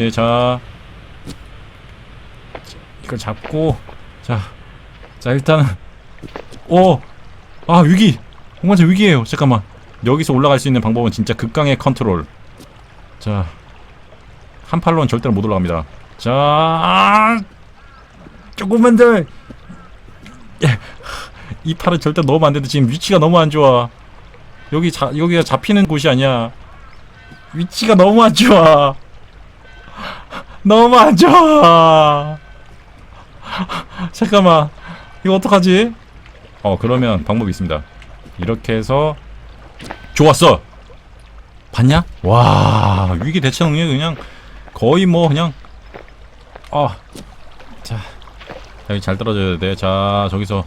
예, 자. 이걸 잡고, 자. 자, 일단은, 오! 아, 위기! 홍반장 위기에요. 잠깐만. 여기서 올라갈 수 있는 방법은 진짜 극강의 컨트롤. 자. 한 팔로는 절대로 못 올라갑니다. 자, 아! 조금만 더! 예. 이 팔은 절대 넣으면 안 되는데 지금 위치가 너무 안 좋아. 여기 자, 여기가 잡히는 곳이 아니야. 위치가 너무 안 좋아. 너무 안 좋아. 잠깐만. 이거 어떡하지? 어, 그러면 방법이 있습니다. 이렇게 해서 좋았어. 봤냐? 와, 위기 대처 능력이 그냥 거의 뭐 그냥 어. 자. 여기 잘 떨어져야 돼. 자, 저기서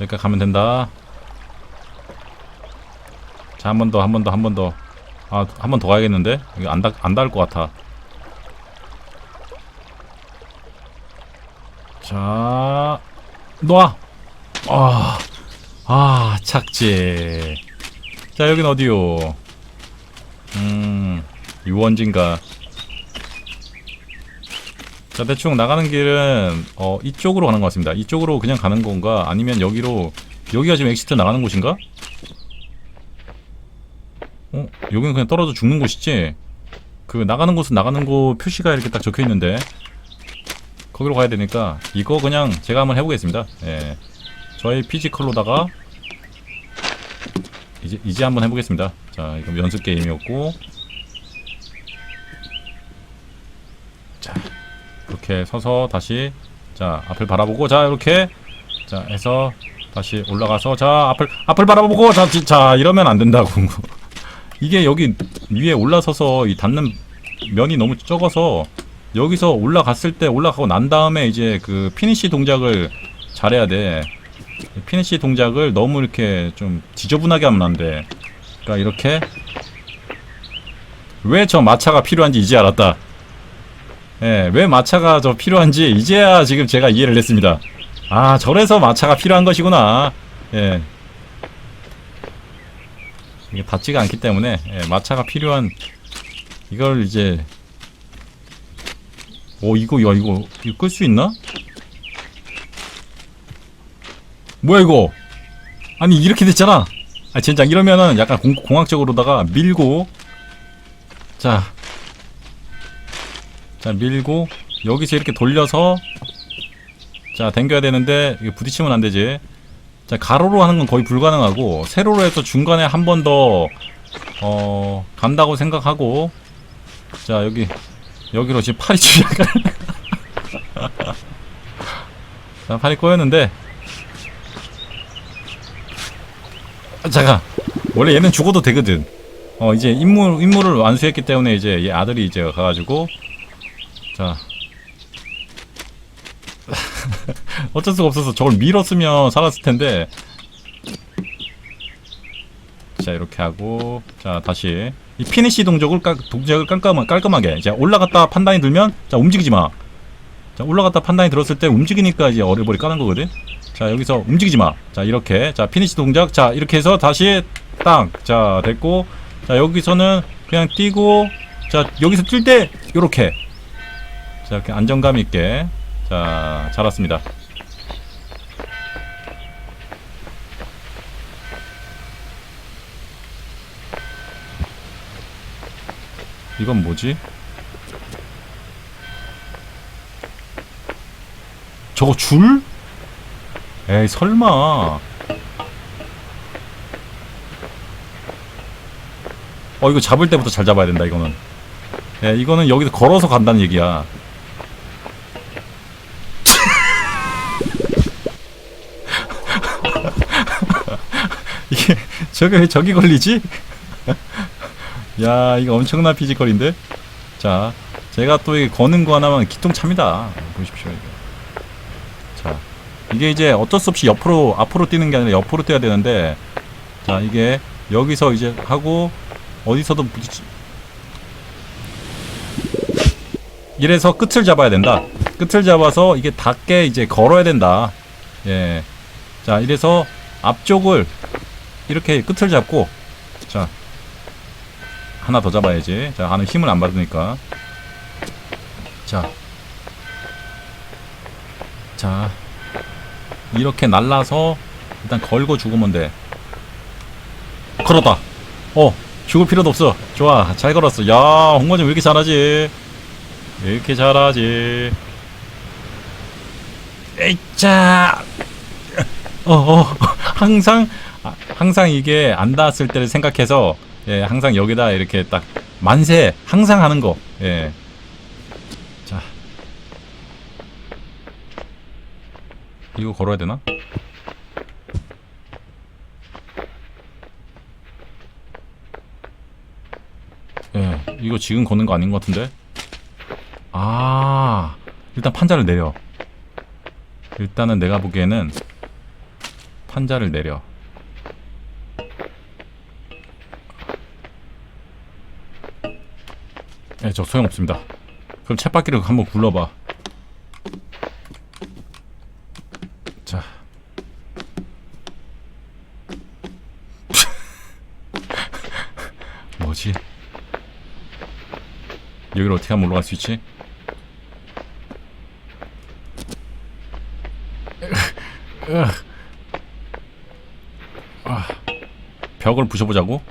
여기까지 가면 된다. 자, 한 번 더, 한 번 더, 한 번 더. 아, 한 번 더 가야겠는데? 이거 안 닿, 안 닿을 것 같아. 자, 놓아! 아, 아, 착지. 자, 여긴 어디요? 음, 유원진가. 자, 대충 나가는 길은, 어, 이쪽으로 가는 것 같습니다. 이쪽으로 그냥 가는 건가? 아니면 여기로, 여기가 지금 엑시트 나가는 곳인가? 어? 여기는 그냥 떨어져 죽는 곳이지? 그 나가는 곳은 나가는 곳 표시가 이렇게 딱 적혀 있는데 거기로 가야 되니까 이거 그냥 제가 한번 해보겠습니다. 예. 저희 피지컬로다가 이제 이제 한번 해보겠습니다. 자, 이거 연습 게임이었고 자 이렇게 서서 다시 자 앞을 바라보고 자 이렇게 자 해서 다시 올라가서 자 앞을 앞을 바라보고 자, 지- 자 이러면 안 된다고 이게 여기 위에 올라서서 이 닿는 면이 너무 적어서 여기서 올라갔을 때 올라가고 난 다음에 이제 그 피니시 동작을 잘해야 돼. 피니시 동작을 너무 이렇게 좀 지저분하게 하면 안 돼. 그러니까 이렇게 왜 저 마차가 필요한지 이제 알았다. 예, 왜 마차가 저 필요한지 이제야 지금 제가 이해를 했습니다. 아, 저래서 마차가 필요한 것이구나. 예. 이게 닿지가 않기 때문에 예, 마차가 필요한 이걸 이제 오 이거 야 이거 이거 끌 수 있나? 뭐야 이거? 아니 이렇게 됐잖아. 아 젠장 이러면은 약간 공, 공학적으로다가 밀고 자, 자 밀고 여기서 이렇게 돌려서 자 당겨야 되는데 이거 부딪히면 안 되지. 자 가로로 하는 건 거의 불가능하고 세로로 해서 중간에 한 번 더 어, 간다고 생각하고 자 여기 여기로 지금 팔이 좀 약간 자 팔이 꼬였는데. 아, 잠깐. 원래 얘는 죽어도 되거든. 어 이제 임무 임무를 완수했기 때문에 이제 얘 아들이 이제 가가지고. 자. 어쩔 수가 없어서 저걸 밀었으면 살았을 텐데. 자 이렇게 하고. 자 다시 이 피니시 동작을 깔, 동작을 깔끔하, 깔끔하게. 자 올라갔다 판단이 들면 자 움직이지 마 자 올라갔다 판단이 들었을 때 움직이니까 이제 어리버리 까는 거거든. 자 여기서 움직이지 마 자 이렇게. 자 피니시 동작. 자 이렇게 해서 다시 땅 자 됐고. 자 여기서는 그냥 뛰고. 자 여기서 뛸 때 요렇게. 자 이렇게 안정감 있게. 자 잘했습니다 이건 뭐지? 저거 줄? 에이 설마 어 이거 잡을 때부터 잘 잡아야 된다 이거는 예 이거는 여기서 걸어서 간다는 얘기야 이게 저게 왜 저기 걸리지? 야 이거 엄청난 피지컬인데? 자 제가 또 이게 거는 거 하나만 기똥차입니다. 보십시오 이거. 자 이게 이제 어쩔 수 없이 옆으로 앞으로 뛰는 게 아니라 옆으로 뛰어야 되는데 자 이게 여기서 이제 하고 어디서도 부딪히 이래서 끝을 잡아야 된다. 끝을 잡아서 이게 닿게 이제 걸어야 된다. 예자 이래서 앞쪽을 이렇게 끝을 잡고 자 하나 더 잡아야지. 자, 하는 힘을 안 받으니까. 자. 자. 이렇게 날라서 일단 걸고 죽으면 돼. 걸었다. 어, 죽을 필요도 없어. 좋아. 잘 걸었어. 야, 홍건이 왜 이렇게 잘하지? 왜 이렇게 잘하지? 에이짜! 어, 어, 항상, 아, 항상 이게 안 닿았을 때를 생각해서, 예, 항상 여기다 이렇게 딱, 만세! 항상 하는 거, 예. 자. 이거 걸어야 되나? 예, 이거 지금 걷는 거 아닌 것 같은데? 아, 일단 판자를 내려. 일단은 내가 보기에는 판자를 내려. 예, 저 소용없습니다. 그럼 쳇바퀴를 한번 굴러봐. 자. 뭐지? 여기를 어떻게 하면 올라갈 수 있지? 아, 벽을 부셔보자고?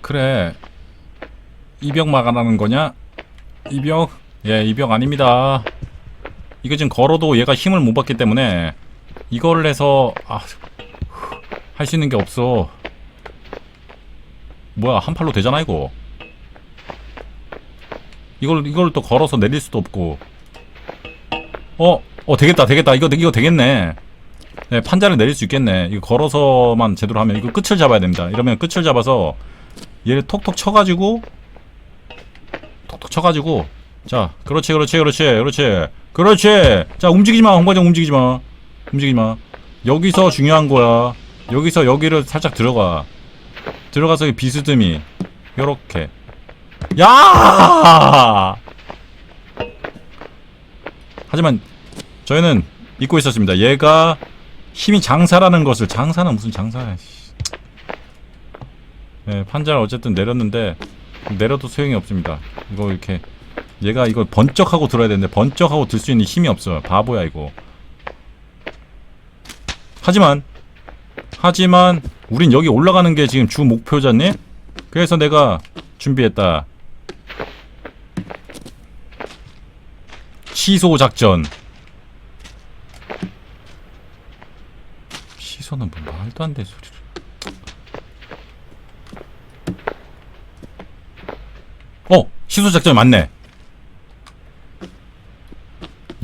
그래 이벽 막아라는 거냐? 이벽? 예 이벽 아닙니다. 이거 지금 걸어도 얘가 힘을 못 받기 때문에 이거를 해서 아, 할 수 있는 게 없어. 뭐야 한 팔로 되잖아 이거. 이걸 이걸 또 걸어서 내릴 수도 없고. 어, 어 되겠다 되겠다. 이거 이거 되겠네. 네, 판자를 내릴 수 있겠네. 이거 걸어서만 제대로 하면 이거 끝을 잡아야 됩니다. 이러면 끝을 잡아서 얘를 톡톡 쳐가지고 쳐가지고 자 그렇지 그렇지 그렇지 그렇지. 그렇지. 자 움직이지마 홍과장 움직이지마. 움직이지마. 여기서 중요한 거야. 여기서 여기를 살짝 들어가. 들어가서 이 비스듬히. 요렇게. 야! 하지만 저희는 잊고 있었습니다. 얘가 힘이 장사라는 것을 장사는 무슨 장사야 씨. 네, 판자를 어쨌든 내렸는데 내려도 소용이 없습니다. 이거 이렇게 얘가 이걸 번쩍하고 들어야 되는데 번쩍하고 들 수 있는 힘이 없어 바보야 이거. 하지만 하지만 우린 여기 올라가는 게 지금 주 목표잖니? 그래서 내가 준비했다. 시소 작전. 시소는 뭐 말도 안 되는 소리를 어! 시소 작전 맞네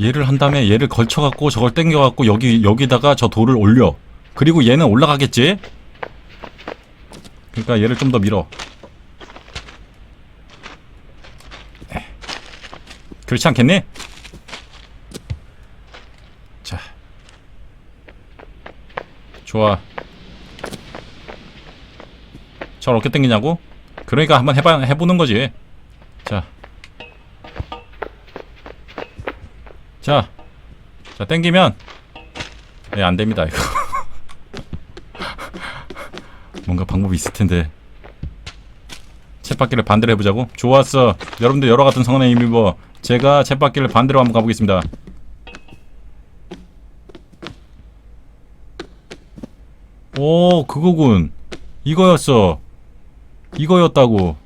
얘를 한 다음에 얘를 걸쳐갖고 저걸 땡겨갖고 여기 여기다가 저 돌을 올려 그리고 얘는 올라가겠지? 그러니까 얘를 좀 더 밀어 에. 그렇지 않겠니? 자 좋아 저걸 어떻게 땡기냐고? 그러니까 한번 해봐, 해보는 거지 자 자, 자 땡기면 예, 안 됩니다 이거. 뭔가 방법이 있을 텐데. 챗바퀴를 반대로 해보자고. 좋았어. 여러분들 여러 같은 성원에 힘입어. 제가 챗바퀴를 반대로 한번 가보겠습니다. 오, 그거군. 이거였어. 이거였다고.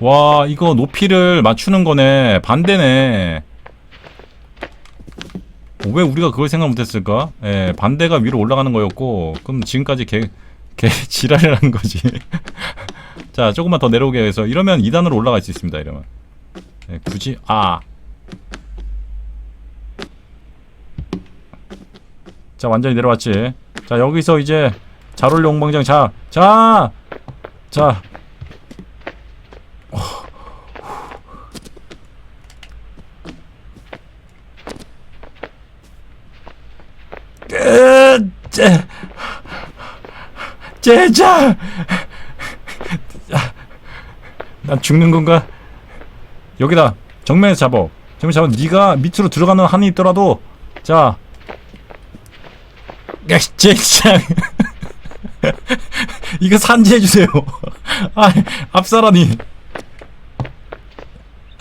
와 이거 높이를 맞추는 거네 반대네 어, 왜 우리가 그걸 생각 못했을까? 예, 반대가 위로 올라가는 거였고 그럼 지금까지 개, 개 지랄을 한 거지 자 조금만 더 내려오게 해서 이러면 2단으로 올라갈 수 있습니다 이러면 예, 굳이 아 자 완전히 내려왔지 자 여기서 이제 자롤 용방장 자 자! 자 끝! 제, 제자! 난 죽는 건가? 여기다 정면에서 잡어. 정면 잡아 네가 밑으로 들어가는 한이 있더라도 자. 야, 제자 이거 산지해주세요. 아 앞사라니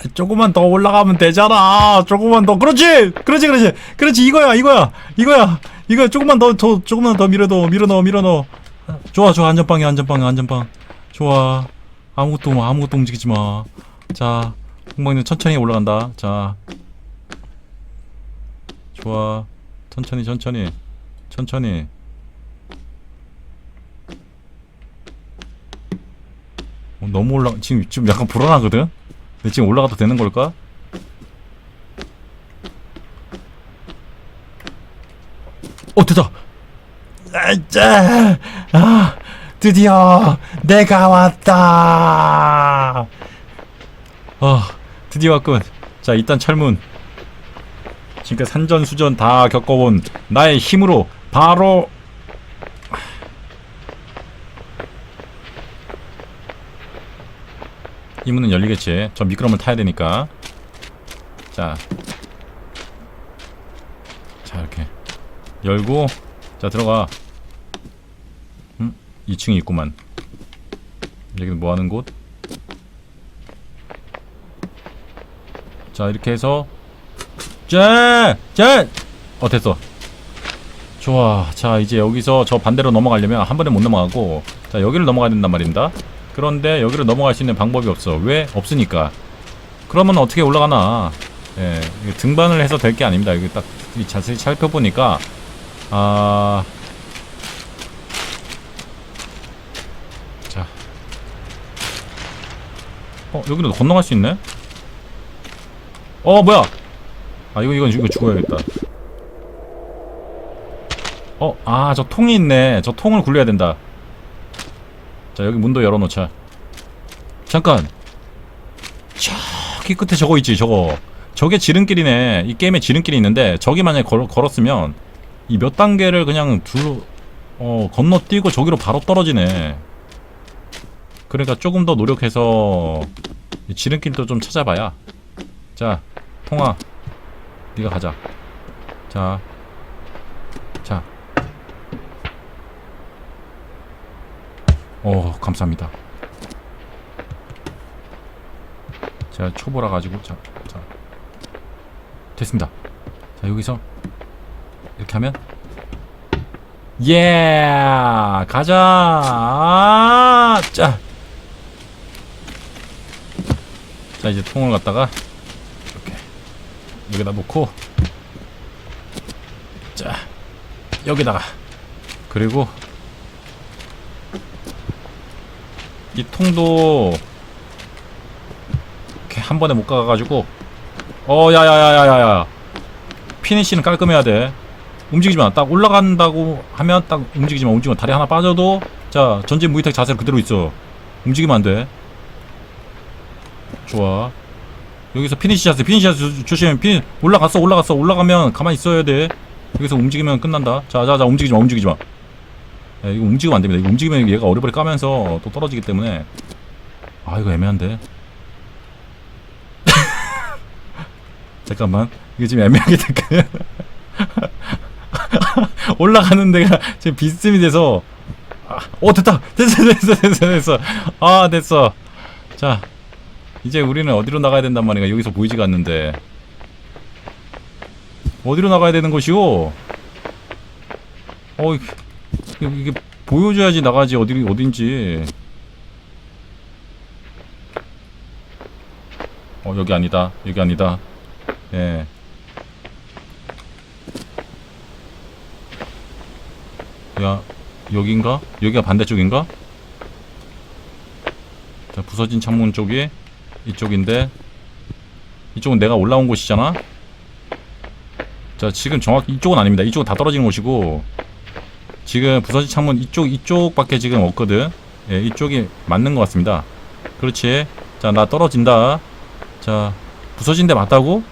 조금만 더 올라가면 되잖아. 조금만 더. 그렇지. 그렇지. 그렇지. 그렇지. 이거야. 이거야. 이거야. 이거 조금만 더, 더 조금만 더 밀어 넣어. 밀어 넣어. 밀어 넣어. 좋아. 좋아. 안전빵이야. 안전빵. 안전빵. 좋아. 아무것도 뭐 아무것도 움직이지 마. 자. 홍방님 천천히 올라간다. 자. 좋아. 천천히 천천히. 천천히. 어, 너무 올라 지금 좀 약간 불안하거든. 근데 지금 올라가도 되는 걸까? 어 됐다. 아, 짜, 아 드디어 내가 왔다. 아 드디어 왔군. 자 일단 철문. 지금까지 산전수전 다 겪어본 나의 힘으로 바로 이 문은 열리겠지. 저 미끄럼을 타야 되니까. 자. 자, 이렇게. 열고, 자, 들어가. 음? 2층이 있구만. 여기는 뭐 하는 곳? 자, 이렇게 해서. 짠! 짠! 어, 됐어. 좋아. 자, 이제 여기서 저 반대로 넘어가려면 한 번에 못 넘어가고, 자, 여기를 넘어가야 된단 말입니다. 그런데 여기를 넘어갈 수 있는 방법이 없어. 왜? 없으니까. 그러면 어떻게 올라가나? 예, 등반을 해서 될 게 아닙니다. 이거 딱이 자세히 살펴보니까 아, 자, 어 여기로 건너갈 수 있네? 어 뭐야? 아 이거 이건 이거 죽어야겠다. 어, 아 저 통이 있네. 저 통을 굴려야 된다. 자 여기 문도 열어놓자. 잠깐. 저기 끝에 저거 있지 저거. 저게 지름길이네. 이 게임에 지름길이 있는데 저기 만약에 걸, 걸었으면 이 몇 단계를 그냥 둘 어, 건너뛰고 저기로 바로 떨어지네. 그러니까 조금 더 노력해서 이 지름길도 좀 찾아봐야. 자 통화. 네가 가자. 자. 자. 어 감사합니다. 제가 초보라 가지고 자, 자 됐습니다. 자 여기서 이렇게 하면 예 가자 아, 자. 자 이제 통을 갖다가 이렇게 여기다 놓고 자 여기다가 그리고 이 통도 이렇게 한 번에 못 가가지고. 어 야야야야야야. 피니시는 깔끔해야 돼. 움직이지 마딱 올라간다고 하면 딱 움직이지 마. 움직이지 마. 다리 하나 빠져도 자 전진 무이탁 자세로 그대로 있어. 움직이면 안돼. 좋아. 여기서 피니시 자세 피니시 자세 조- 조심해. 피 올라갔어 올라갔어. 올라가면 가만히 있어야 돼. 여기서 움직이면 끝난다. 자자자 움직이지 마 움직이지 마 야, 이거 움직이면 안 됩니다. 이거 움직이면 얘가 어리버리 까면서 또 떨어지기 때문에. 아 이거 애매한데. 잠깐만. 이거 지금 애매하게 될까요? 올라가는 데가 지금 비스듬히 돼서. 아, 어 됐다. 됐어 됐어 됐어 됐어. 아 됐어. 자 이제 우리는 어디로 나가야 된단 말이야 여기서 보이지가 않는데. 어디로 나가야 되는 것이오? 어 이게 이게 보여줘야지 나가지 어디 어딘지. 어 여기 아니다 여기 아니다. 예. 야 여긴가? 여기가 반대쪽인가? 자 부서진 창문 쪽이 이쪽인데 이쪽은 내가 올라온 곳이잖아. 자 지금 정확히 이쪽은 아닙니다. 이쪽은 다 떨어지는 곳이고 지금 부서진 창문 이쪽 이쪽밖에 지금 없거든. 예, 이쪽이 맞는 것 같습니다. 그렇지. 자, 나 떨어진다. 자, 부서진 데 맞다고?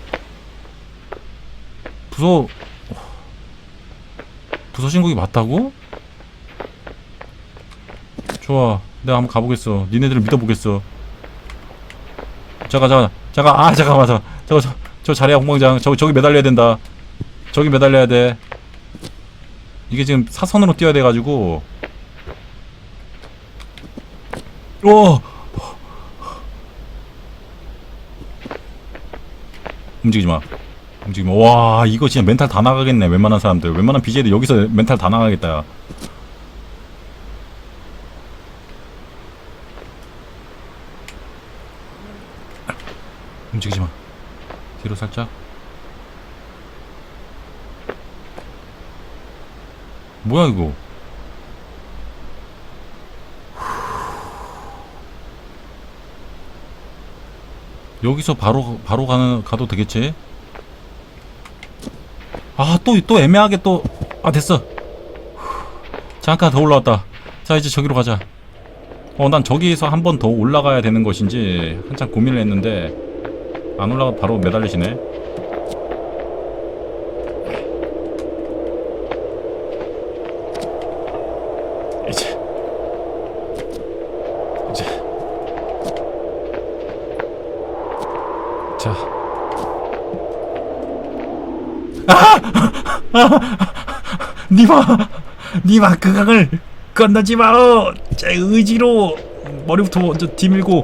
부서 부서진 거기 맞다고? 좋아. 내가 한번 가보겠어. 니네들을 믿어보겠어. 잠깐, 잠깐, 잠깐. 아, 잠깐만, 잠깐. 저거, 저, 저 자리야 공방장. 저기, 저기 매달려야 된다. 저기 매달려야 돼. 이게 지금 사선으로 뛰어야 돼가지고 오 움직이지 마. 움직이지 마. 와, 이거 진짜 멘탈 다 나가겠네. 웬만한 사람들. 웬만한 BJ들 여기서 멘탈 다 나가겠다. 야. 움직이지 마. 뒤로 살짝. 뭐야 이거? 여기서 바로 바로 가는 가도 되겠지? 아또또 애매하게 또 아 됐어. 잠깐 더 올라왔다. 자 이제 저기로 가자. 어 난 저기에서 한 번 더 올라가야 되는 것인지 한참 고민을 했는데 안 올라가 바로 매달리시네. 이제 이제 자. 니마, 니마 그 강을 건너지 마오. 제 의지로 머리부터 먼저 뒤밀고.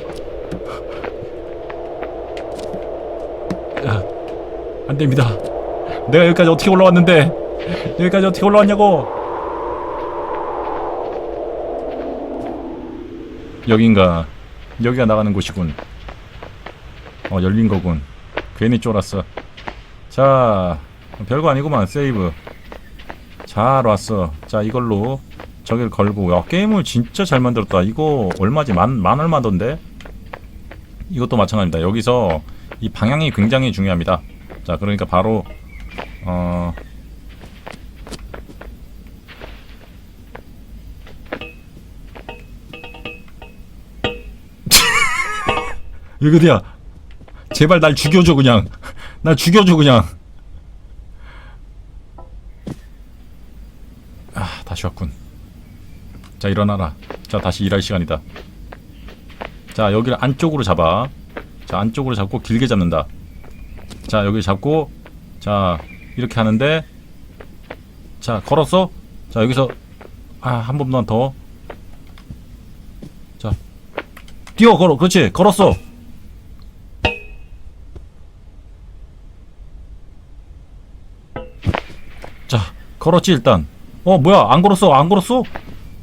아, 안 됩니다. 내가 여기까지 어떻게 올라왔는데 여기까지 어떻게 올라왔냐고. 여긴가? 여기가 나가는 곳이군. 어 열린 거군. 괜히 쫄았어. 자 별거 아니구만 세이브. 잘 왔어. 자 이걸로 저길 걸고 야 게임을 진짜 잘 만들었다. 이거 얼마지? 만, 만 얼마던데? 이것도 마찬가지입니다. 여기서 이 방향이 굉장히 중요합니다. 자 그러니까 바로 어 어디야? 제발 날 죽여줘 그냥. 날 죽여줘 그냥. 아 다시 왔군. 자 일어나라. 자 다시 일할 시간이다. 자 여기를 안쪽으로 잡아. 자 안쪽으로 잡고 길게 잡는다. 자 여기 잡고 자 이렇게 하는데 자 걸었어? 자 여기서 아한 번만 더. 자 뛰어 걸어 그렇지 걸었어. 자 걸었지 일단 어 뭐야? 안 걸었어? 안 걸었어?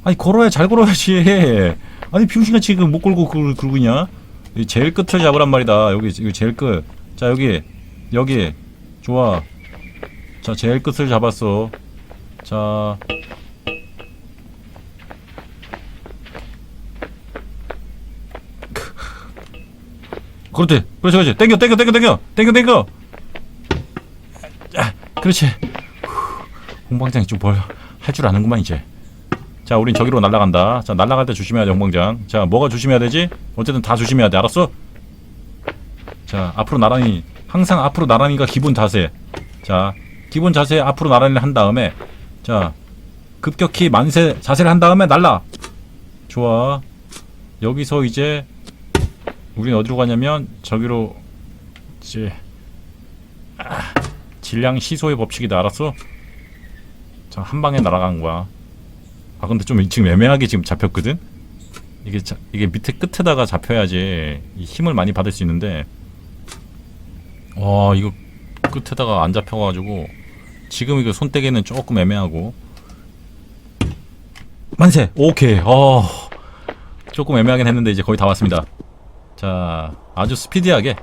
아니 걸어야 잘 걸어야지. 아니 병신같이 그못 걸고 그걸 긁고 있냐? 이 제일 끝을 잡으란 말이다. 여기 여기 제일 끝 자 여기. 여기. 좋아. 자 제일 끝을 잡았어. 자. 그렇지 그렇지 그렇지. 땡겨 땡겨 땡겨 땡겨. 땡겨 땡겨. 아, 그렇지. 홍방장이 좀뭘 할 줄 아는구만 이제. 자 우린 저기로 날아간다. 자 날아갈 때 조심해야 돼 홍방장. 자 뭐가 조심해야 되지? 어쨌든 다 조심해야 돼. 알았어? 자 앞으로 나란히 항상 앞으로 나란히가 기본 자세. 자 기본 자세 앞으로 나란히 한 다음에 자 급격히 만세 자세를 한 다음에 날라. 좋아. 여기서 이제 우린 어디로 가냐면 저기로 이제 아, 질량 시소의 법칙이다. 알았어? 자, 한 방에 날아간 거야. 아, 근데 좀 지금 애매하게 지금 잡혔거든? 이게, 자, 이게 밑에 끝에다가 잡혀야지 이 힘을 많이 받을 수 있는데, 와, 이거 끝에다가 안 잡혀가지고, 지금 이거 손떼기는 조금 애매하고, 만세! 오케이, 어, 조금 애매하긴 했는데 이제 거의 다 왔습니다. 자, 아주 스피디하게